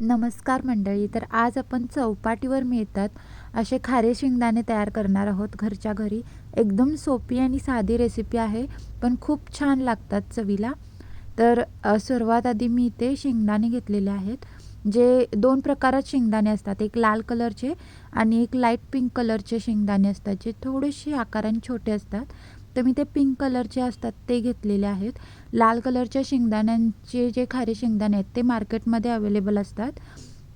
नमस्कार मंडळी तर आज आपण चौपाटीवर मिळतात असे खारे शेंगदाणे तयार करणार आहोत घरच्या घरी. एकदम सोपी आणि साधी रेसिपी आहे पण खूप छान लागतात चवीला. तर सर्वात आधी मी इथे शेंगदाणे घेतलेले आहेत जे दोन प्रकारात शेंगदाणे असतात. एक लाल कलरचे आणि एक लाइट पिंक कलरचे शेंगदाणे असतात जे थोडेसे आकाराने छोटे असतात. तर मी ते पिंक कलरचे असतात ते घेतलेले आहेत. लाल कलरच्या शेंगदाण्यांचे जे खारे शेंगदाणे आहेत ते मार्केटमध्ये अवेलेबल असतात.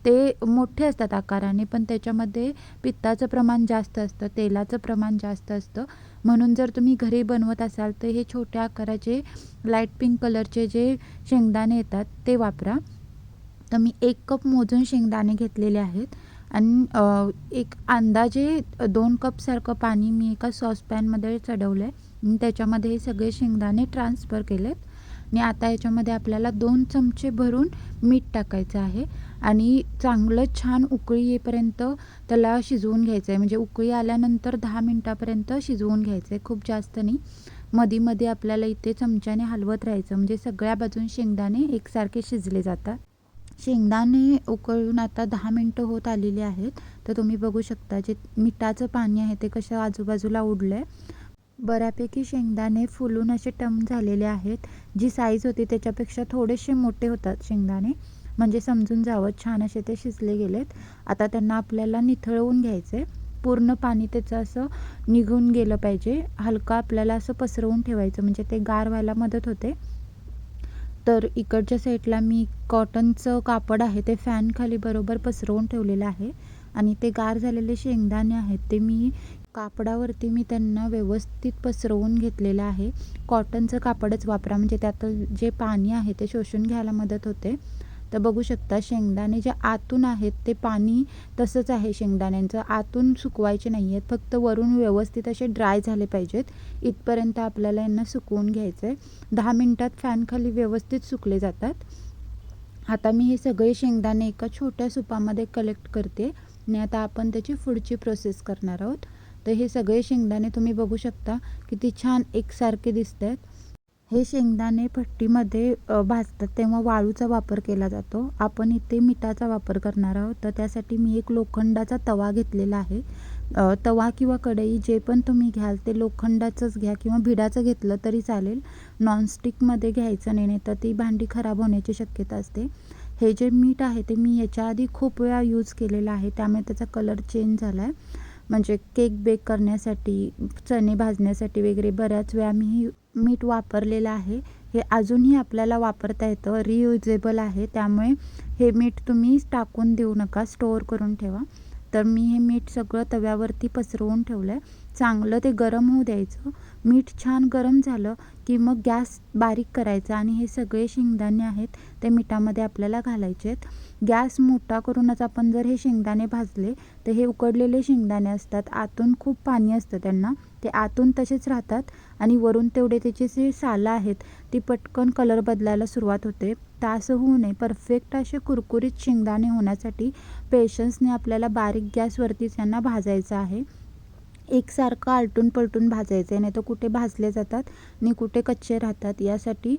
ते मोठे असतात आकाराने पण त्याच्यामध्ये पित्ताचं प्रमाण जास्त असतं तेलाचं प्रमाण जास्त असतं. म्हणून जर तुम्ही घरी बनवत असाल तर हे छोट्या आकाराचे लाइट पिंक कलरचे जे शेंगदाणे येतात ते वापरा. तर मी एक कप मोजून शेंगदाणे घेतलेले आहेत. आणि एक अंदाजे दोन कपसारखं पाणी मी एका सॉसपॅनमध्ये चढवलं आहे आणि त्याच्यामध्ये हे सगळे शेंगदाणे ट्रान्सफर केलेत. आणि आता याच्यामध्ये आपल्याला दोन चमचे भरून मीठ टाकायचं आहे. आणि चांगलं छान उकळी येईपर्यंत त्याला शिजवून घ्यायचं आहे म्हणजे उकळी आल्यानंतर दहा मिनटापर्यंत शिजवून घ्यायचं आहे खूप जास्त नाही. मध्ये मध्ये आपल्याला इथे चमच्याने हलवत राहायचं. म्हणजे सगळ्या बाजून शेंगदाणे एकसारखे शिजले जातात. शेंगदाणे उकळून आता दहा मिनटं होत आलेली आहेत. तर तुम्ही बघू शकता जे मिठाचं पाणी आहे ते कसं आजूबाजूला उडलं आहे बऱ्यापैकी शेंगदाणे फुलून असे टम झालेले आहेत. जी साईज होती त्याच्यापेक्षा थोडेसे मोठे होतात शेंगदाणे. म्हणजे समजून जावं छान असे ते शिजले गेलेत. आता त्यांना आपल्याला निथळवून घ्यायचं आहे पूर्ण पाणी त्याचं असं निघून गेलं पाहिजे. हलका आपल्याला असं पसरवून ठेवायचं. म्हणजे ते गार व्हायला मदत होते. तर इकडच्या साईडला मी कॉटनचं कापड आहे ते फॅनखाली बरोबर पसरवून ठेवलेलं आहे. आणि ते गार झालेले शेंगदाणे आहेत ते मी कापडावरती मी त्यांना व्यवस्थित पसरवून घेतलेलं आहे. कॉटनचं कापडच वापरा म्हणजे त्यातलं जे पाणी आहे ते शोषून घ्यायला मदत होते. तर बघू शकता शेंगदाणे जे आतून आहेत ते पाणी तसंच आहे शेंगदाण्यांचं. आतून सुकवायचे नाही आहेत फक्त वरून व्यवस्थित असे ड्राय झाले पाहिजेत. इथपर्यंत आपल्याला यांना सुकवून घ्यायचं आहे दहा मिनटात फॅनखाली व्यवस्थित सुकले जातात. आता मी हे सगळे शेंगदाणे एका छोट्या सुपामध्ये कलेक्ट करते. आणि आता आपण त्याची पुढची प्रोसेस करणार आहोत. तर हे सगळे शेंगदाणे तुम्ही बघू शकता किती छान एकसारखे दिसत आहेत हे शेंगदाणे भट्टीमध्ये भाजतात तेव्हा वाळूचा वापर केला जातो. आपण इथे मिठाचा वापर करणार आहोत. तर त्यासाठी मी एक लोखंडाचा तवा घेतलेला आहे. तवा किंवा कढई जे पण तुम्ही घ्याल ते लोखंडाचंच घ्या किंवा भिडाचं घेतलं तरी चालेल. नॉनस्टिकमध्ये घ्यायचं नाही नाही तर ती भांडी खराब होण्याची शक्यता असते. हे जे मीठ आहे ते मी याच्या आधी खूप वेळा यूज केलेलं आहे. त्यामुळे त्याचा कलर चेंज झाला आहे म्हणजे केक बेक करण्यासाठी चणे भाजण्यासाठी वगैरे बऱ्याच वेळा मी मीठ वापरलेलं आहे. हे अजूनही आपल्याला वापरता येतं. रियुजेबल आहे. त्यामुळे हे मीठ तुम्ही टाकून देऊ नका. स्टोअर करून ठेवा. तर मी हे मीठ सगळं तव्यावरती पसरवून ठेवलं आहे चांगलं ते गरम होऊ द्यायचं. मीठ छान गरम झालं की मग गॅस बारीक करायचा आणि हे सगळे शेंगदाणे आहेत ते मिठामध्ये आपल्याला घालायचे आहेत गॅस मोठा करूनच आपण जर हे शेंगदाणे भाजले तर हे उकडलेले शेंगदाणे असतात. आतून खूप पाणी असतं त्यांना. ते आतून तसेच राहतात आणि वरून तेवढे त्याचे जे सालं आहेत ती पटकन कलर बदलायला सुरुवात होते. तर असं होऊ नये. परफेक्ट असे कुरकुरीत शेंगदाणे होण्यासाठी पेशन्सने आपल्याला बारीक गॅसवरतीच यांना भाजायचं आहे. एकसारखं आलटून पलटून भाजायचं आहे नाही तर कुठे भाजले जातात आणि कुठे कच्चे राहतात यासाठी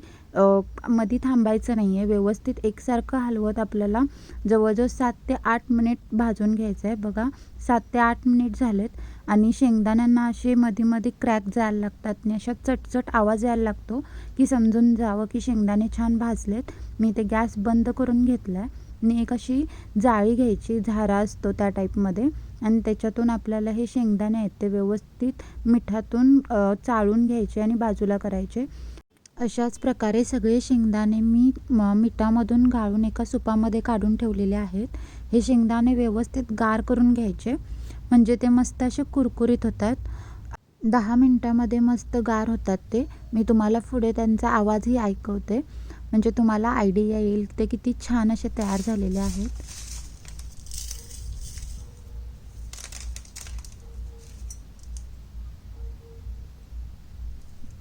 मध्ये थांबायचं नाही आहे व्यवस्थित एकसारखं हलवत आपल्याला जवळजवळ सात ते आठ मिनिट भाजून घ्यायचं आहे बघा सात ते आठ मिनिट झालेत आणि शेंगदाण्यांना असे मध्ये मध्ये क्रॅक जायला लागतात आणि अशा चटचट आवाज यायला लागतो की समजून जावं की शेंगदाणे छान भाजलेत. मी ते गॅस बंद करून घेतला आहे आणि एक अशी जाळी घ्यायची झारा असतो त्या टाईपमध्ये आणि त्याच्यातून आपल्याला हे शेंगदाणे आहेत ते व्यवस्थित मिठातून चाळून घ्यायचे आणि बाजूला करायचे. अशाच प्रकारे सगळे शेंगदाणे मी म मिठामधून गाळून एका सुपामध्ये काढून ठेवलेले आहेत. हे शेंगदाणे व्यवस्थित गार करून घ्यायचे. म्हणजे ते मस्त असे कुरकुरीत होतात. दहा मिनटामध्ये मस्त गार होतात ते. मी तुम्हाला पुढे त्यांचा आवाजही ऐकवते. म्हणजे तुम्हाला आयडिया येईल ते किती छान असे तयार झालेले आहेत.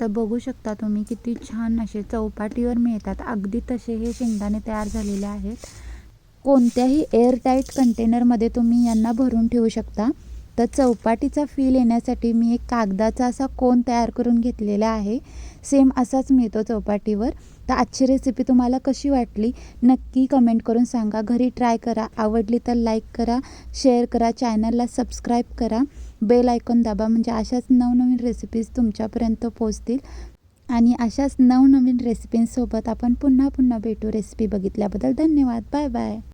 तर बघू शकता तुम्ही किती छान असे चौपाटीवर मिळतात. अगदी तसे हे शेंगदाणे तयार झालेले आहेत. कोणत्याही एअरटाईट कंटेनरमध्ये तुम्ही यांना भरून ठेवू शकता. तर चौपाटीचा फील येण्यासाठी मी एक कागदाचा असा कोन तयार करून घेतलेला आहे. सेम असाच मिळतो चौपाटीवर. तर आजची रेसिपी तुम्हाला कशी वाटली? नक्की कमेंट करून सांगा. घरी ट्राय करा. आवडली तर लाईक करा. शेअर करा. चॅनलला सबस्क्राईब करा. बेल आयकॉन दाबा म्हणजे अशाच नवनवीन रेसिपीज तुमच्यापर्यंत पोचतील आणि अशाच नवनवीन रेसिपींसोबत आपण पुन्हा पुन्हा भेटू रेसिपी बघितल्याबद्दल धन्यवाद. Bye bye